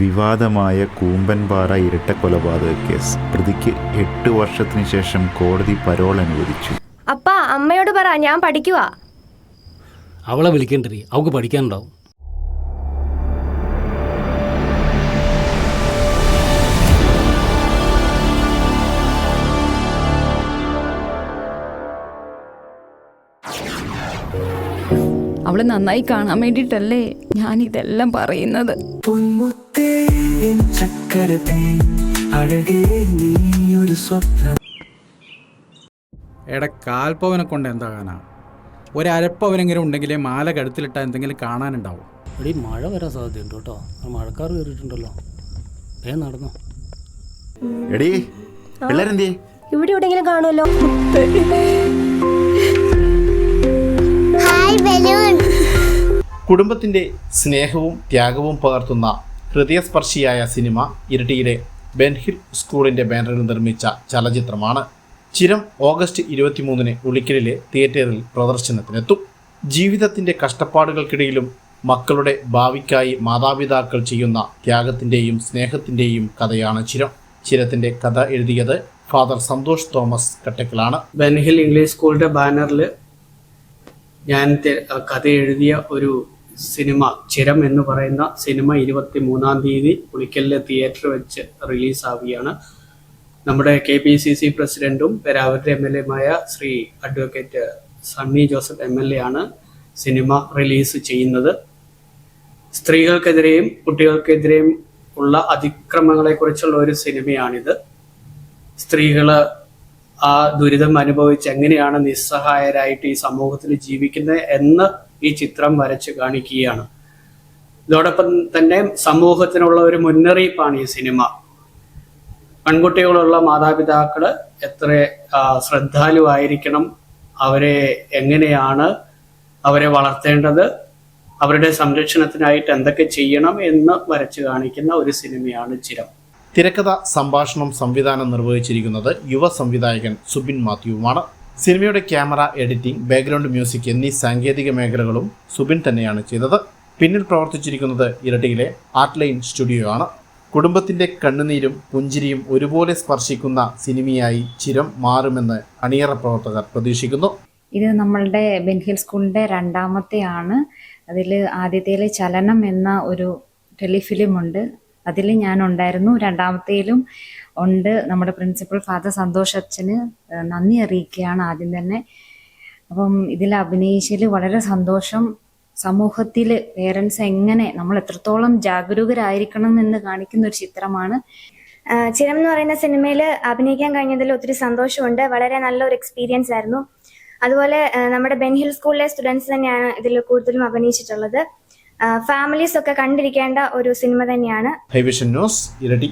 വിവാദമായ കൂമ്പൻപാറ ഇരട്ടക്കൊലപാതക കേസ്. പ്രതിക്ക് എട്ട് വർഷത്തിന് ശേഷം കോടതി പരോൾ അനുവദിച്ചു. അപ്പാ അമ്മയോട് പറ ഞാൻ പഠിക്കുവാ. അവളെ വിളിക്കണ്ടേ അവക്ക് പഠിക്കാനുണ്ടാവും. അവളെ നന്നായി കാണാൻ വേണ്ടിയിട്ടല്ലേ ഞാൻ ഇതെല്ലാം പറയുന്നത് ഒരു എടാ കാൽപ്പവനെ കൊണ്ട് എന്താകാനാ ഒരപ്പവനെങ്കിലും ഉണ്ടെങ്കിലേ മാല കഴുത്തിലിട്ടാ എന്തെങ്കിലും കാണാനുണ്ടാവും. എടി മഴ വരാൻ സാധ്യതയുണ്ട് കേട്ടോ. ആ മഴക്കാർ കയറിയിട്ടുണ്ടല്ലോ. ഏ നടന്നോ. എടീ പിള്ളേരെന്തേ ഇവിടെ എവിടെയെങ്കിലും കാണുമല്ലോ. കുടുംബത്തിന്റെ സ്നേഹവും ത്യാഗവും പകർത്തുന്ന ഹൃദയസ്പർശിയായ സിനിമ ഇരട്ടിയിലെ ബെൻഹിൽ സ്കൂളിന്റെ ബാനറിൽ നിർമ്മിച്ച ചലച്ചിത്രമാണ്. ചിരം ഓഗസ്റ്റ് ഇരുപത്തിമൂന്നിന് ഉളിക്കലിലെ തിയേറ്ററിൽ പ്രദർശനത്തിനെത്തും. ജീവിതത്തിന്റെ കഷ്ടപ്പാടുകൾക്കിടയിലും മക്കളുടെ ഭാവിക്കായി മാതാപിതാക്കൾ ചെയ്യുന്ന ത്യാഗത്തിന്റെയും സ്നേഹത്തിന്റെയും കഥയാണ് ചിരം. ചിരത്തിന്റെ കഥ എഴുതിയത് ഫാദർ സന്തോഷ് തോമസ് കട്ടക്കലാണ്. ബെൻഹിൽ ഇംഗ്ലീഷ് സ്കൂളിന്റെ ബാനറിൽ ഞാൻ കഥ എഴുതിയ ഒരു സിനിമ ചിരം എന്ന് പറയുന്ന സിനിമ ഇരുപത്തി മൂന്നാം തീയതി പുളിക്കലിലെ തിയേറ്റർ വെച്ച് റിലീസാവുകയാണ്. നമ്മുടെ കെ പി സി സി പ്രസിഡന്റും പേരാവൂരിലെ M L എമായ Shri advocate Sunny Joseph M L A ആണ് സിനിമ റിലീസ് ചെയ്യുന്നത്. സ്ത്രീകൾക്കെതിരെയും കുട്ടികൾക്കെതിരെയും ഉള്ള അതിക്രമങ്ങളെക്കുറിച്ചുള്ള ഒരു സിനിമയാണിത്. സ്ത്രീകൾ ആ ദുരിതം അനുഭവിച്ച് എങ്ങനെയാണ് നിസ്സഹായരായിട്ട് ഈ സമൂഹത്തിൽ ജീവിക്കുന്നത് എന്ന് ഈ ചിത്രം വരച്ച് കാണിക്കുകയാണ്. ഇതോടൊപ്പം തന്നെ സമൂഹത്തിനുള്ള ഒരു മുന്നറിയിപ്പാണ് ഈ സിനിമ. പെൺകുട്ടികളുള്ള മാതാപിതാക്കൾ എത്ര ശ്രദ്ധാലുവായിരിക്കണം അവരെ എങ്ങനെയാണ് അവരെ വളർത്തേണ്ടത് അവരുടെ സംരക്ഷണത്തിനായിട്ട് എന്തൊക്കെ ചെയ്യണം എന്ന് വരച്ച് കാണിക്കുന്ന ഒരു സിനിമയാണ് ചിരം. തിരക്കഥ സംഭാഷണം സംവിധാനം നിർവഹിച്ചിരിക്കുന്നത് യുവ സംവിധായകൻ സുബിൻ മാത്യുവുമാണ്. സിനിമയുടെ ക്യാമറ എഡിറ്റിംഗ് ബാക്ക്ഗ്രൗണ്ട് മ്യൂസിക് എന്നീ സാങ്കേതിക മേഖലകളും സുബിൻ തന്നെയാണ് ചെയ്തത്. പിന്നിൽ പ്രവർത്തിച്ചിരിക്കുന്നത് ഇരട്ടിയിലെ ആർട്ട്ലൈൻ സ്റ്റുഡിയോ ആണ് കുടുംബത്തിന്റെ കണ്ണുനീരും പുഞ്ചിരിയും ഒരുപോലെ സ്പർശിക്കുന്ന സിനിമയായി ചിരം മാറുമെന്ന് അണിയറ പ്രവർത്തകർ പ്രതീക്ഷിക്കുന്നു. ഇത് നമ്മളുടെ ബെൻഹിൽ സ്കൂളിന്റെ രണ്ടാമത്തെയാണ്. അതിൽ ആദ്യത്തേലെ ചലനം എന്ന ഒരു ടെലിഫിലിം ഉണ്ട് അതിൽ ഞാൻ ഉണ്ടായിരുന്നു രണ്ടാമത്തേലും ഉണ്ട് നമ്മുടെ പ്രിൻസിപ്പൽ ഫാദർ സന്തോഷ് അച്ഛന്. നന്ദി അറിയിക്കുകയാണ് ആദ്യം തന്നെ. അപ്പം ഇതിൽ അഭിനയിച്ചതിൽ വളരെ സന്തോഷം. സമൂഹത്തിൽ പേരൻസ് എങ്ങനെ നമ്മൾ എത്രത്തോളം ജാഗരൂകരായിരിക്കണം എന്ന് കാണിക്കുന്ന ഒരു ചിത്രമാണ്. ചിരം എന്ന് പറയുന്ന സിനിമയിൽ അഭിനയിക്കാൻ കഴിഞ്ഞതിൽ ഒത്തിരി സന്തോഷമുണ്ട്. വളരെ നല്ലൊരു എക്സ്പീരിയൻസ് ആയിരുന്നു. അതുപോലെ നമ്മുടെ ബെൻഹിൽ സ്കൂളിലെ സ്റ്റുഡൻസ് തന്നെയാണ് ഇതിൽ കൂടുതലും അഭിനയിച്ചിട്ടുള്ളത്. ഫാമിലീസ് ഒക്കെ കണ്ടിരിക്കേണ്ട ഒരു സിനിമ തന്നെയാണ്. ന്യൂസ് ഇരട്ടി.